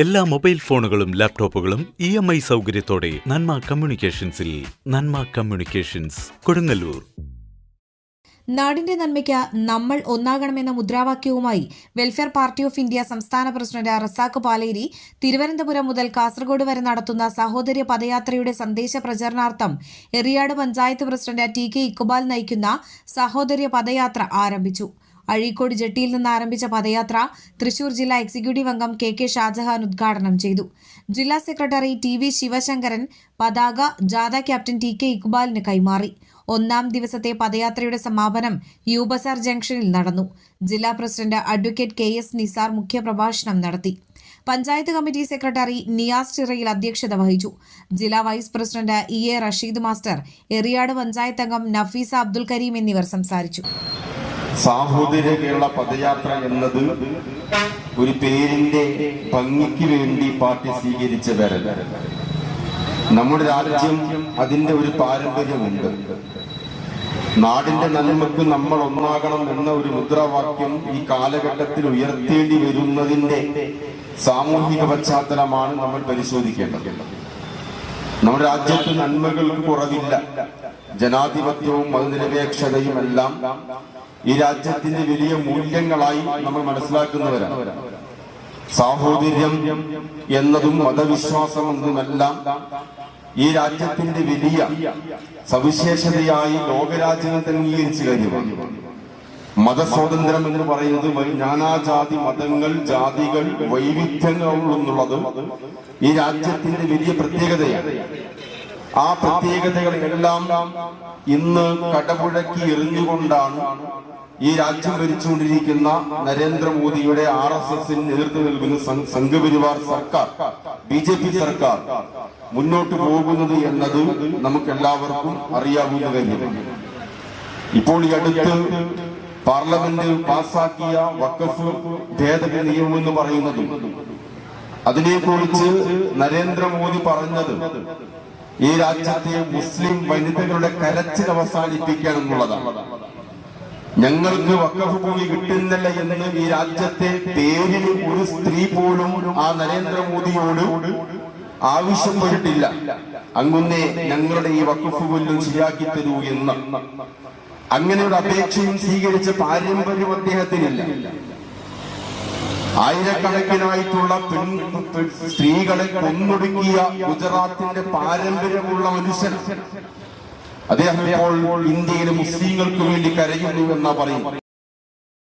എല്ലാ മൊബൈൽ ഫോണുകളും ലാപ്ടോപ്പുകളും ഇ എം ഐ സൗകര്യത്തോടെ നന്മ കമ്മ്യൂണിക്കേഷൻസിൽ നന്മ കമ്മ്യൂണിക്കേഷൻസ് കൊടുങ്ങല്ലൂർ. നാടിന്റെ നന്മയ്ക്ക് നമ്മൾ ഒന്നാകണമെന്ന മുദ്രാവാക്യവുമായി വെൽഫെയർ പാർട്ടി ഓഫ് ഇന്ത്യ സംസ്ഥാന പ്രസിഡന്റ് റസാഖ് പാലേരി തിരുവനന്തപുരം മുതൽ കാസർഗോഡ് വരെ നടത്തുന്ന സഹോദര്യ പദയാത്രയുടെ സന്ദേശ പ്രചരണാർത്ഥം Eriyad panchayat president T K Iqbal നയിക്കുന്ന സഹോദര്യ പദയാത്ര ആരംഭിച്ചു. അഴീക്കോട് ജെട്ടിയിൽ നിന്ന് ആരംഭിച്ച പദയാത്ര തൃശൂർ ജില്ലാ എക്സിക്യൂട്ടീവ് അംഗം കെ കെ ഷാജഹാൻ ഉദ്ഘാടനം ചെയ്തു. ജില്ലാ സെക്രട്ടറി ടി വി ശിവശങ്കരൻ പതാക ജാഥ ക്യാപ്റ്റൻ ടി കെ ഇക്ബാലിന് കൈമാറി. ഒന്നാം ദിവസത്തെ പദയാത്രയുടെ സമാപനം യൂബസാർ ജംഗ്ഷനിൽ നടന്നു. ജില്ലാ president advocate K S Nisar മുഖ്യപ്രഭാഷണം നടത്തി. പഞ്ചായത്ത് കമ്മിറ്റി സെക്രട്ടറി നിയാസ് ചിറയിൽ അധ്യക്ഷത വഹിച്ചു. ജില്ലാ vice president E A Rasheed master Eriyad panchayat അംഗം നഫീസ അബ്ദുൽ കരീം എന്നിവർ സംസാരിച്ചു. സാഹോദര്യ കേരള പദയാത്ര എന്നത് ഒരു പേരിന്റെ ഭംഗിക്ക് വേണ്ടി പാർട്ടി സ്വീകരിച്ച പേരല്ല നമ്മുടെ രാജ്യം അതിന്റെ ഒരു പാരമ്പര്യമുണ്ട്. നാടിന്റെ നന്മക്ക് നമ്മൾ ഒന്നാകണം എന്ന ഒരു മുദ്രാവാക്യം ഈ കാലഘട്ടത്തിൽ ഉയർത്തേണ്ടി വരുന്നതിന്റെ സാമൂഹിക പശ്ചാത്തലമാണ് നമ്മൾ പരിശോധിക്കേണ്ടത്. നമ്മുടെ രാജ്യത്ത് നന്മകൾ കുറവില്ല. ജനാധിപത്യവും മതനിരപേക്ഷതയും എല്ലാം ഈ രാജ്യത്തിന്റെ വലിയ മൂല്യങ്ങളായി നമ്മൾ മനസ്സിലാക്കുന്നവരാണ്. സാഹോദര്യം എന്നതും മതവിശ്വാസം എന്നതുമെല്ലാം ഈ രാജ്യത്തിന്റെ വലിയ സവിശേഷതയായി ലോകരാജ്യങ്ങൾ അംഗീകരിച്ചു കാര്യമാണ്. മതസ്വാതന്ത്ര്യം എന്ന് പറയുന്നത് നാനാജാതി മതങ്ങൾ ജാതികൾ വൈവിധ്യങ്ങൾ എന്നുള്ളതും ഈ രാജ്യത്തിന്റെ വലിയ പ്രത്യേകതയാണ്. ആ പ്രത്യേകതകളെല്ലാം ഇന്ന് കടപുഴക്കി എറിഞ്ഞുകൊണ്ടാണ് ഈ രാജ്യം ഭരിച്ചുകൊണ്ടിരിക്കുന്ന നരേന്ദ്രമോദിയുടെ ആർ എസ് എസിന് നേതൃത്വം നൽകുന്ന സംഘപരിവാർ സർക്കാർ ബി ജെ പി സർക്കാർ മുന്നോട്ട് പോകുന്നത് എന്നത് നമുക്ക് എല്ലാവർക്കും അറിയാവുന്ന കാര്യമാണ്. ഇപ്പോൾ ഈ അടുത്ത് പാർലമെന്റ് പാസാക്കിയ വക്കഫ് ഭേദഗതി നിയമം എന്ന് പറയുന്നതും അതിനെക്കുറിച്ച് നരേന്ദ്രമോദി പറഞ്ഞത് ഈ രാജ്യത്തെ മുസ്ലിം വനിതകളുടെ കരച്ചിൽ അവസാനിപ്പിക്കണം എന്നുള്ളതാണ്. ഞങ്ങൾക്ക് വക്കഫ് ഭൂമി കിട്ടുന്നില്ല എന്ന് ഈ രാജ്യത്തെ പേരിൽ ഒരു സ്ത്രീ പോലും ആ നരേന്ദ്രമോദിയോട് ആവശ്യപ്പെട്ടിട്ടില്ല. അങ്ങുന്നേ ഞങ്ങളുടെ ഈ വക്കഫ് പുല്ലും ശരിയാക്കി തരൂ എന്ന്. അങ്ങനെ ഒരു അപേക്ഷയും സ്വീകരിച്ച പാരമ്പര്യം അദ്ദേഹത്തിനില്ല. ആയിരക്കണക്കിനായിട്ടുള്ള സ്ത്രീകളെ കൊന്നൊടുക്കിയ ഗുജറാത്തിന്റെ പാരമ്പര്യമുള്ള മനുഷ്യൻ. അദ്ദേഹം ഇപ്പോൾ ഇന്ത്യയിലെ മുസ്ലിങ്ങൾക്ക് വേണ്ടി കരയുന്നു എന്നാ പറയും